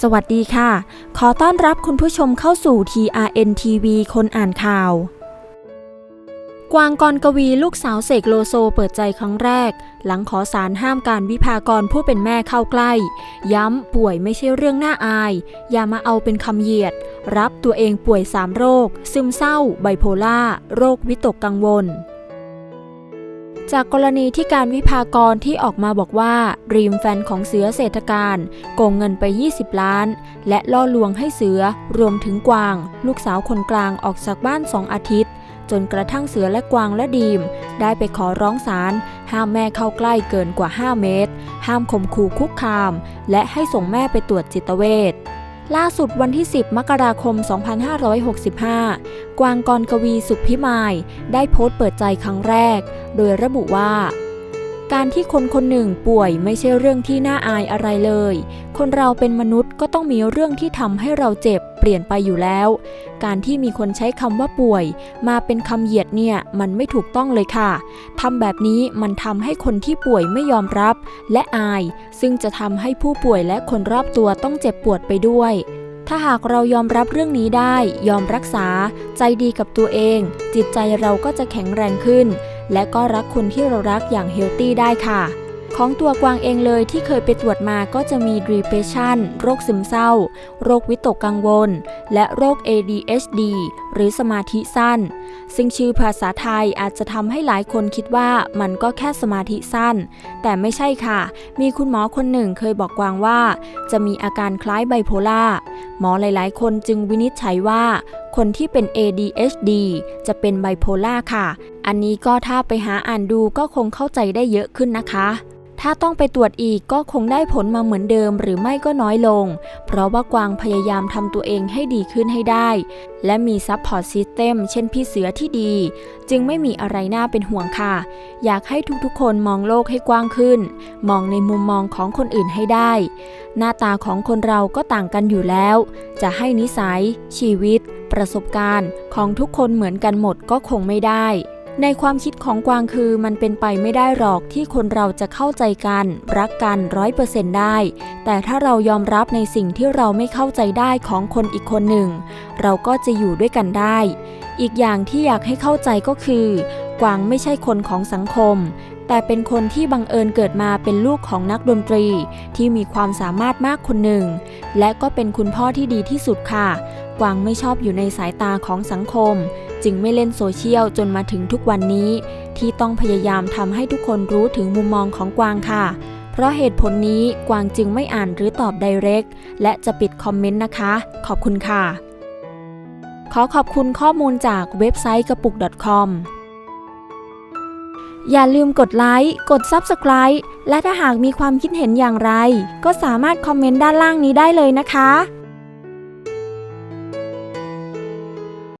สวัสดีค่ะ ขอต้อนรับคุณผู้ชมเข้าสู่ TRN TV คนอ่านข่าว กวางกรกวีลูกสาวเสกโลโซเปิดใจครั้งแรก หลังขอสารห้ามการวิพากรผู้เป็นแม่เข้าใกล้ ย้ำป่วยไม่ใช่เรื่องน่าอาย อย่ามาเอาเป็นคำเหยียด รับตัวเองป่วย 3 โรค ซึมเศร้า ไบโพล่า โรควิตกกังวล จากกรณีที่การวิพากรที่ออกมาบอกว่ารีมแฟนของเสือเศรษฐการโกงเงินไป 20 ล้าน และล่อลวงให้เสือรวมถึงกวาง ลูกสาวคนกลางออกจากบ้านสองอาทิตย์ จนกระทั่งเสือและกวางและดีม ได้ไปขอร้องศาลห้ามแม่เข้าใกล้เกินกว่า 5 เมตร ห้ามข่มขู่คุกคาม และให้ส่งแม่ไปตรวจจิตเวช ล่าสุดวันที่ 10 มกราคม 2565 กวางกรกวีสุขพิมาย ได้โพสต์เปิดใจครั้งแรก โดยระบุว่า การที่คนคนหนึ่งป่วยไม่ใช่เรื่องที่น่าอายอะไรเลย คนเราเป็นมนุษย์ก็ต้องมีเรื่องที่ทำให้เราเจ็บเปลี่ยนไปอยู่แล้ว การที่มีคนใช้คำว่าป่วย มาเป็นคำเหยียดเนี่ยมันไม่ถูกต้องเลยค่ะทำแบบนี้มันทำให้คนที่ป่วยไม่ยอมรับ และอาย ซึ่งจะทำให้ผู้ป่วยและคนรอบตัวต้องเจ็บปวดไปด้วยถ้าหากเรายอมรับเรื่องนี้ได้ ยอมรักษา ใจดีกับตัวเอง จิตใจเราก็จะแข็งแรงขึ้น และก็รักคนที่เรารักอย่างเฮลตี้ได้ค่ะ ของตัวกวางเองเลยที่เคยไปตรวจมาก็จะมี depression โรคซึมเศร้า โรควิตกกังวล และโรค ADHD หรือสมาธิสั้น ซึ่งชื่อภาษาไทยอาจจะทำให้หลายคนคิดว่ามันก็แค่สมาธิสั้น แต่ไม่ใช่ค่ะ มีคุณหมอคนหนึ่งเคยบอกกวางว่า จะมีอาการคล้ายไบโพล่าหมอหลาย ๆ คนจึงวินิจฉัยว่า คนที่เป็น ADHD จะเป็นไบโพล่าค่ะ อันนี้ก็ถ้าไปหาอ่านดูก็คงเข้าใจได้เยอะขึ้นนะคะ ถ้าต้องไปตรวจอีกก็คงได้ผลมาเหมือนเดิมหรือไม่ก็น้อยลง เพราะว่ากวางพยายามทำตัวเองให้ดีขึ้นให้ได้ และมีซัพพอร์ตซิสเต็มเช่นพี่เสือที่ดี จึงไม่มีอะไรน่าเป็นห่วงค่ะ อยากให้ทุกๆ คนมองโลกให้กว้างขึ้น มองในมุมมองของคนอื่นให้ได้ หน้าตาของคนเราก็ต่างกันอยู่แล้ว จะให้นิสัย ชีวิต ประสบการณ์ ของทุกคนเหมือนกันหมดก็คงไม่ได้ ในความคิดของกวางคือมันเป็นไปไม่ได้หรอกที่คนเราจะเข้าใจกัน รักกันร้อยเปอร์เซนต์ได้ แต่ถ้าเรายอมรับในสิ่งที่เราไม่เข้าใจได้ของคนอีกคนหนึ่ง เราก็จะอยู่ด้วยกันได้ อีกอย่างที่อยากให้เข้าใจก็คือ กวางไม่ใช่คนของสังคม แต่เป็นคนที่บังเอิญเกิดมาเป็นลูกของนักดนตรี ที่มีความสามารถมากคนหนึ่ง และก็เป็นคุณพ่อที่ดีที่สุดค่ะ กวางไม่ชอบอยู่ในสายตาของสังคม จึงไม่เล่นโซเชียลจนมาถึงทุกวันนี้ ที่ต้องพยายามทำให้ทุกคนรู้ถึงมุมมองของกวางค่ะ เพราะเหตุผลนี้กวางจึงไม่อ่านหรือตอบไดเรกและจะปิดคอมเมนต์นะคะ ขอบคุณค่ะ ขอขอบคุณข้อมูลจากเว็บไซต์กระปุก .com อย่าลืมกดไลค์ กด Subscribe และถ้าหากมีความคิดเห็นอย่างไร ก็สามารถคอมเมนต์ด้านล่างนี้ได้เลยนะคะ